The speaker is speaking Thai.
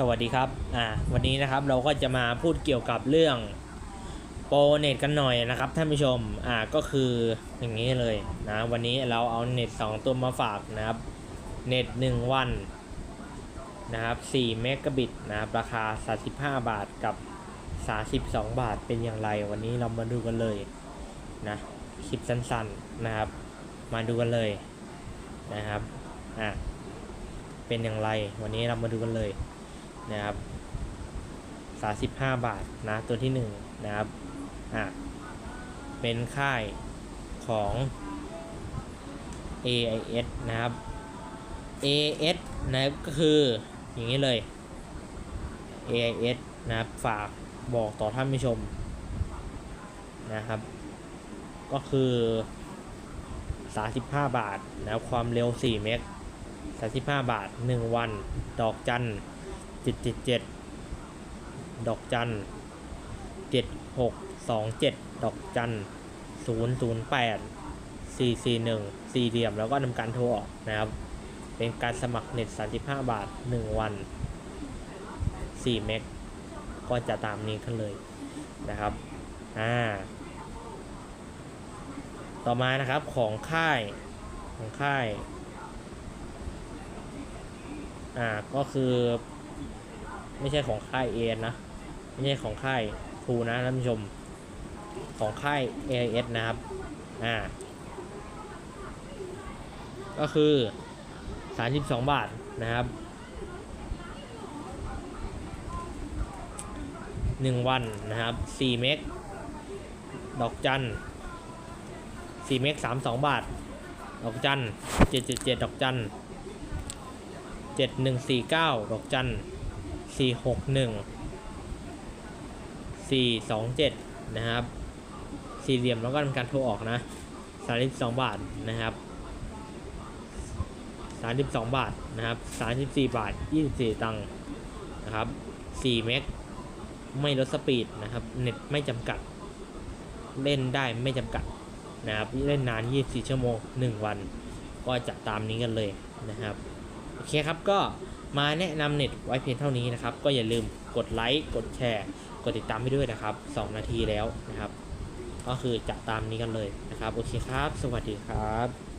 สวัสดีครับอ่าวันนี้นะครับเราก็จะมาพูดเกี่ยวกับเรื่องโปรเน็ตกันหน่อยนะครับท่านผู้ชมอ่าก็คืออย่างนี้เลยนะวันนี้เราเอาเน็ต 2 ตัวมาฝากนะครับเน็ต 1 วันนะครับ4เมกะบิตนะครับราคา 35 บาทกับ 32 บาทเป็นอย่างไร วันนี้เรามาดูกันเลยนะคลิปสั้นๆนะครับ มาดูกันเลยนะครับอะเป็นอย่างไร วันนี้เรามาดูกันเลย นะครับ35บาทนะตัวที่1นะครับอะเป็นค่ายของ AIS นะครับ AIS นะครับก็คืออย่างนี้เลย AIS นะครับฝากบอกต่อท่านผู้ชมนะครับ ก็คือ 35 บาทนะคความเร็ว 4 เมก35 บาท 1 วัน ดอกจัน 777ดอกจัน7627ดอกจัน008 441สี่เหลี่ยมแล้วก็ทำการโทรออกนะครับ เป็นการสมัครเน็ต35บาท1วัน4เมกก็จะตามนี้กันเลยนะครับ อ่า ต่อมานะครับของค่ายของค่าย อ่า ก็คือ ไม่ใช่ของค่ายเอนะ ไม่ใช่ของค่ายทูนะท่านผู้ชม ของค่าย AIS นะครับ อ่า ก็คือ 32 บาทนะครับ 1 วันนะครับ 4 เมก ดอกจัน4เมก 32 บาท ดอกจัน777 ดอกจันเจ็ดหนึ่งสี่เก้าดอกจัน สี่หกหนึ่งสี่สองเจ็ดนะครับ สี่เหลี่ยมแล้วก็ทำการโทรออกนะสามสิบสองบาทนะครับสามสิบสองบาทนะครับสามสิบสี่บาทยี่สิบสี่ตังค์นะครับสี่เมกไม่ลดสปีดนะครับ เน็ตไม่จำกัด เล่นได้ไม่จำกัดนะครับเล่นนาน 24 ชั่วโมง 1 วัน ก็จะตามนี้กันเลยนะครับ โอเคครับก็ มาแนะนำเน็ตไว้เพียงเท่านี้นะครับ ก็อย่าลืมกดไลค์กดแชร์ กดติดตามให้ด้วยนะครับ 2 นาทีแล้วนะครับ ก็คือจะตามนี้กันเลยนะครับ โอเคครับ สวัสดีครับ